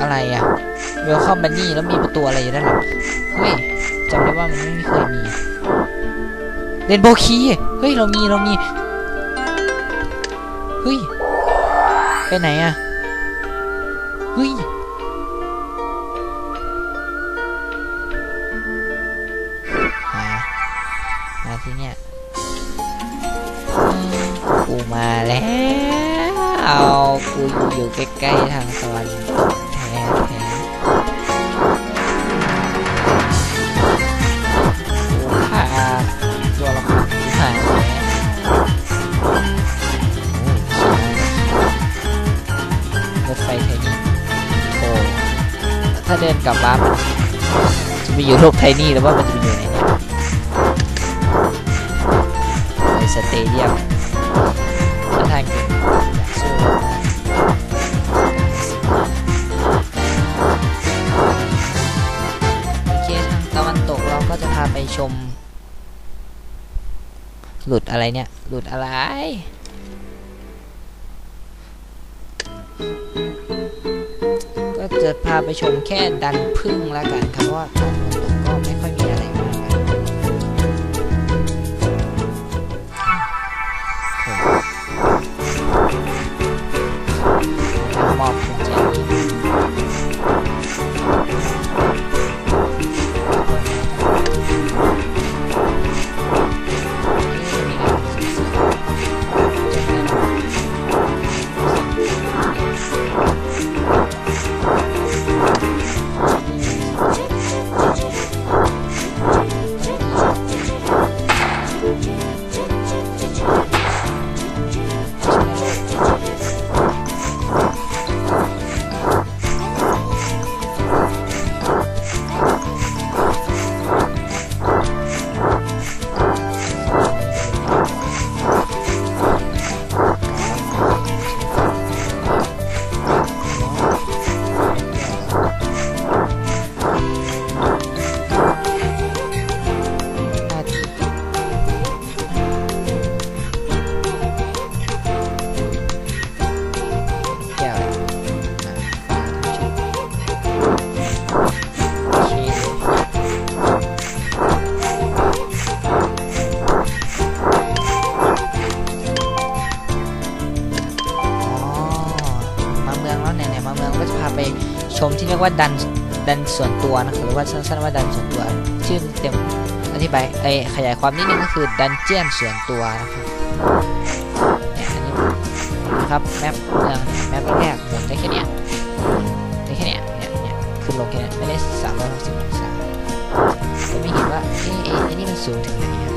อะไรอะเวลคอมบันนี่แล้วมีประตูอะไรอยู่ด้านหลังเฮ้ยจำได้ว่ามันไม่เคยมีเรนโบว์คีเฮ้ย เรามี เรามี เฮ้ย ไปไหนอะเฮ้ยหามาที่เนี่ยกูมาแล้ว เอากูอยู่ใกล้ๆทางตะวันตกแท้แท้กูพาตัวละครที่หายแล้วโอ้รถไฟไทยนี่โอ้ถ้าเดินกลับบ้านจะไปอยู่โลกไทยนี่หรือว่ามันจะไปอยู่ไหนเนี่ยในสเตเดียมถ้าทางเก่งอยากสู้ โอเคทางตะวันตกเราก็จะพาไปชม หลุดอะไรเนี่ย หลุดอะไรก็จะพาไปชมแค่ดันพึ่งแล้วกันครับเพราะว่าทางตะวันตก รียกว่าดันดันส่วนตัวนะครับหรือว่าสั้นๆว่าดันส่วนตัว ชื่อเต็มอธิบายเอ้ยขยายความนิดนึงก็คือดันเจียนส่วนตัวนะครับเนี่ยอันนี้นะครับแมปเมืองแมปแรกหมุนได้แค่เนี้ยได้แค่เนี้ยเนี่ยเนี่ยขึ้นลงแค่เนี้ยไม่ได้360อยหกสิบองศาผมไม่เห็นว่าเอ๊ะไอ้นี่มันสูงถึงไหนอะ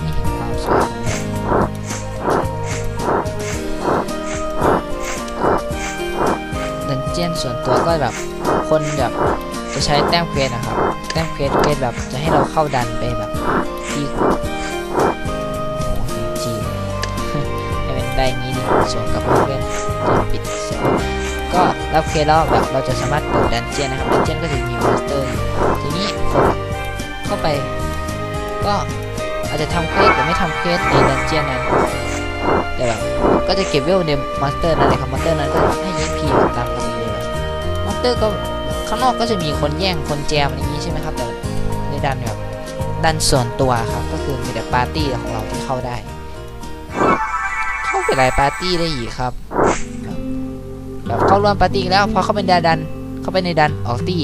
ไม่เห็นความสวยของ จียนส่วนตัวก็แบบคนแบบจะใช้แต้มเควสนะครับ แต้มเควสเควสแบบจะให้เราเข้าดันไปแบบที่โอโหจีให้มันได้งี้ดิส่วนกับเพื่อนจะปิดเสียงก็รับเควสแล้วแบบเราจะสามารถเปิดดันเจียนนะครับดันเจียนก็จะมีมอนสเตอร์ทีนี้คนเข้าไป ก็อาจจะทำเควสหรือไม่ทำเควสในดันเจียนนั้นแต่แบบก็จะเก็บเวลในมอนสเตอร์นั่นเลยครับมอนสเตอร์นั้นก็ให้ยิงพีตามกันเลยนะมอนส เตอร์ก็ข้างนอกก็จะมีคนแย่งคนแจมอย่างนี้ใช่ไหมครับ แต่ในดันแบบดันส่วนตัวครับ ก็คือมีแต่ปาร์ตี้ของเราที่เข้าได้ เข้าไปหลายปาร์ตี้ได้อีกครับแบบเข้าร่วมปาร์ตี้แล้วพอเข้าเป็นดาดัน เข้าไปในดันออกตี้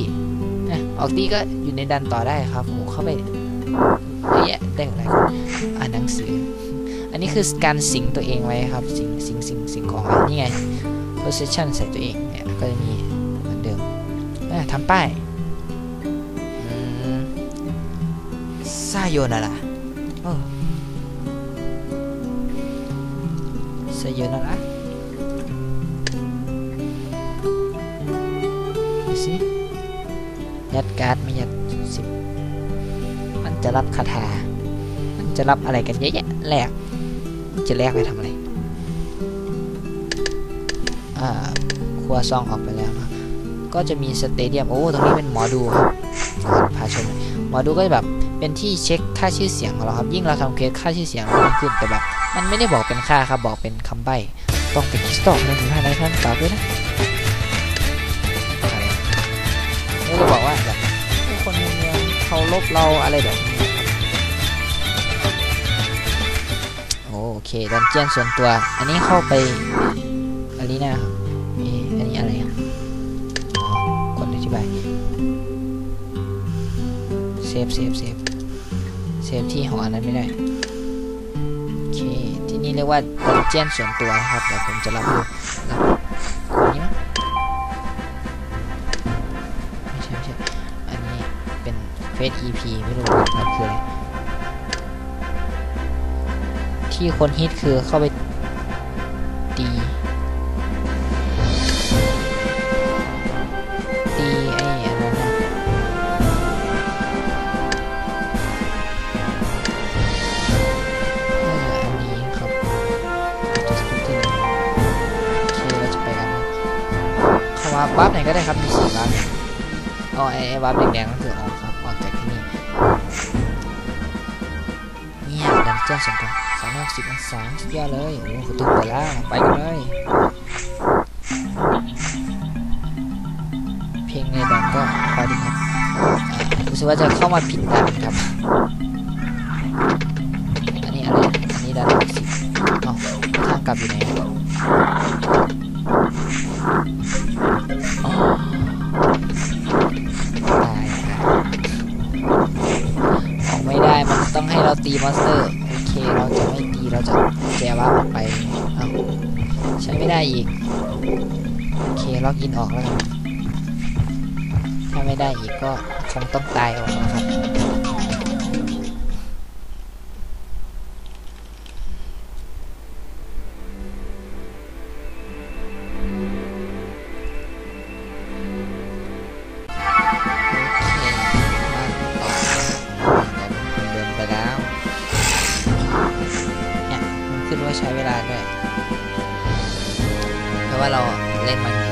นะออกตี้ก็อยู่ในดันต่อได้ครับโอ้โหเข้าไปเยอะแยะได้อะไรอ่านหนังสือ อันนี้คือการสิงตัวเองไว้ครับ สิงสิงสิงสิงของไว้นี่ไง position ใส่ตัวเองเนี่ยก็จะมี ทำป้ายอืมซาโยนาระโอ้ซาโยนาระดูสิยัดการ์ดไม่ยัดสิบมันจะรับคาถา มันจะรับอะไรกันเยอะแยะแลกมันจะแลกไปทำอะไร อ่า ครัวซองออกไปแล้วครับ ก็จะมีสเตเดียมโอ้ตรงนี้เป็นหมอดูครับพาชมหมอดูก็จะแบบเป็นที่เช็คค่าชื่อเสียงของเราครับ ยิ่งเราทำเคสค่าชื่อเสียงมันขึ้นแต่แบบมันไม่ได้บอกเป็นค่าครับบอกเป็นคำใบ้ต้องเป็นคริสตัลในถึงภายในท่านกล่าวด้วยนะอะไรนี่จะบอกว่าแบบคนนเมืองเคารพเราอะไรแบบนี้ครับโอเคดันเจียนส่วนตัว อันนี้เข้าไปอันนี้นะครับ ฟเซฟเซฟเซฟที่ของอันนั้นไม่ได้โอเคที่นี่เรียกว่าดันเจียนส่วนตัวนะครับเดี๋ยวผมจะรับดูรับคนนี้มั้ยไม่ใช่ไม่ใช่อันนี้เป็นเฟส EP ไม่รู้ว่ามันคืออะไรที่คนฮิตคือเข้าไปตี นก็ได้ครับมีสี่บัฟอ๋อไอ้ไอ้บัฟแดงๆก็คือออกครับออกจากที่นี่เนี่ยดันเจียนส่วนตัวสามร้อยสิบองศาสุดยอดเลยโอ้โหประตูเปิดแล้วไปกันเลย เพลงในดันก็พอดีครับอ่ารู้สึกว่าจะเข้ามาผิดดันครับอันนี้อะไรอันนี้ดันสิบเอ้าทางกลับอยู่ไหนอะอ๋ ต้องให้เราตีมอนสเตอร์ โอเค เราจะไม่ตี เราจะแจว่าออกไป เอ้าใช้ไม่ได้อีก โอเค ล็อกอินออกแล้วกัน ถ้าไม่ได้อีกก็คงต้องตายออกนะครับ เ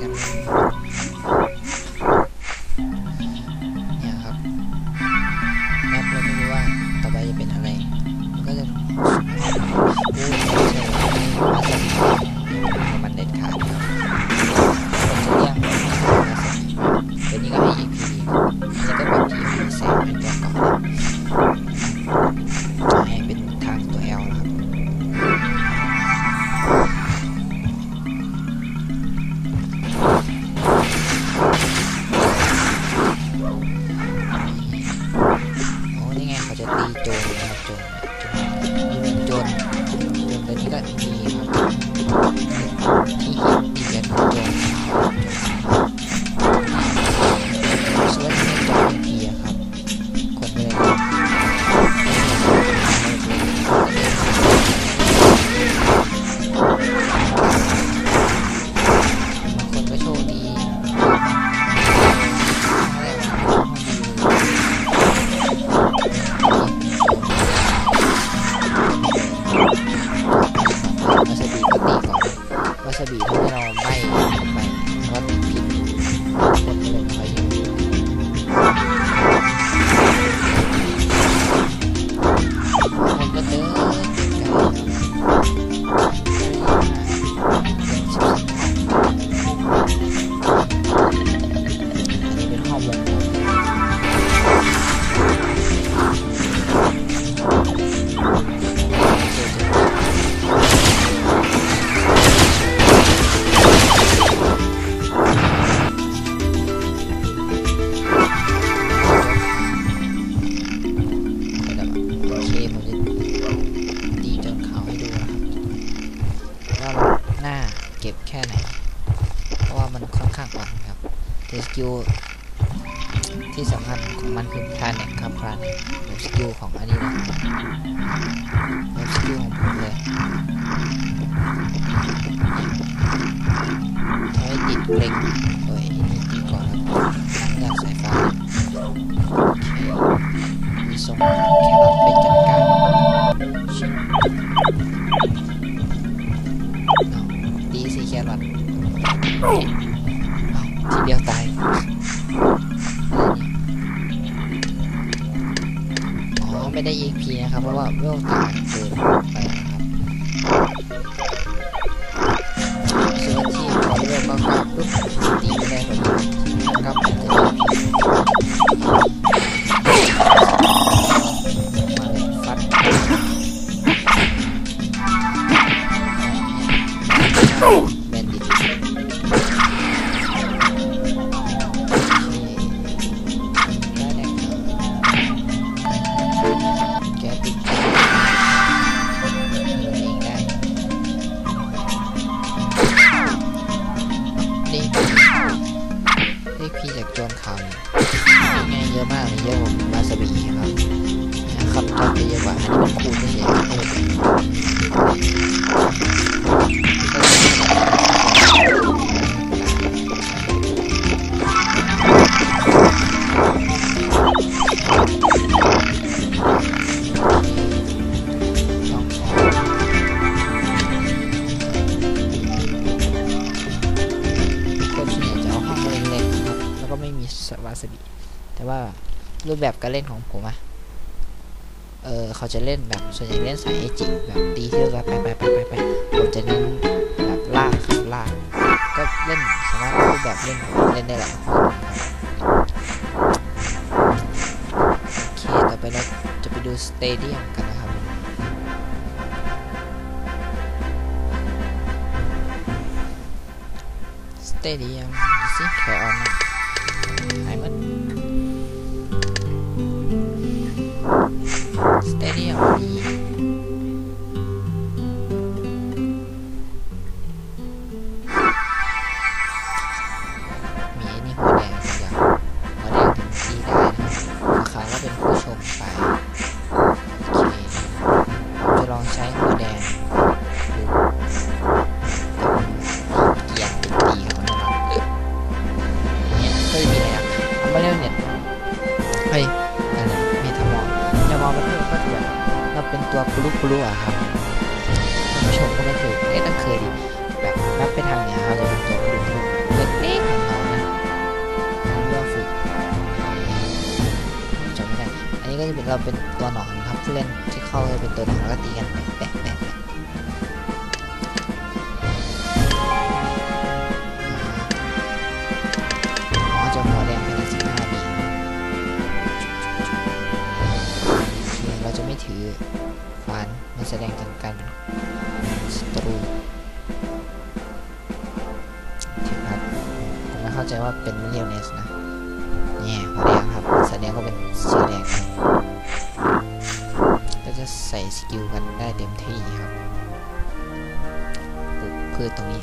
Yeah. เกร็งโดยนี่ติดก่อนแล้วเลือกสายฟ้าโอเคมีส่งแครอทไปจัดการชิบเอาดีสิแครอททีเดียวตายอ๋อไม่ได้ EP นะครับ เพราะว่าเวลตางเกินไป เรื่อเวลก็กลับปุ๊บตีไม่ได้พอดีกลับ รูปแบบการเล่นของผมอะเออเขาจะเล่นแบบส่วนใหญ่เล่นสายเอจิแบบตีเที่แบบไปไปไปไปไปผมจะเน้นแบบลากครับลากก็เล่นสามารถรูปแบบเล่นเล่นได้หลายคนนะครับโอเคต่อไปเราจะไปดูสเตเดียมกันนะครับสเตเดียมสิแคออน เป็นตัวปลุกปลุกอะครับท่านผู้ชมก็ไม่เคยเอ๊ะต้องเคยดิแบบนับไปทางเนี้ยเราจะเป็นตัวปลุกปลุกเล็กๆของเรานะเรื่องฝึกจำไม่ได้อันนี้ก็จะเป็นเราเป็นตัวหนอนครับผู้เล่นที่เข้าจะเป็นตัวหนอนแล้วก็ตีกันแปะแปะ ปลูก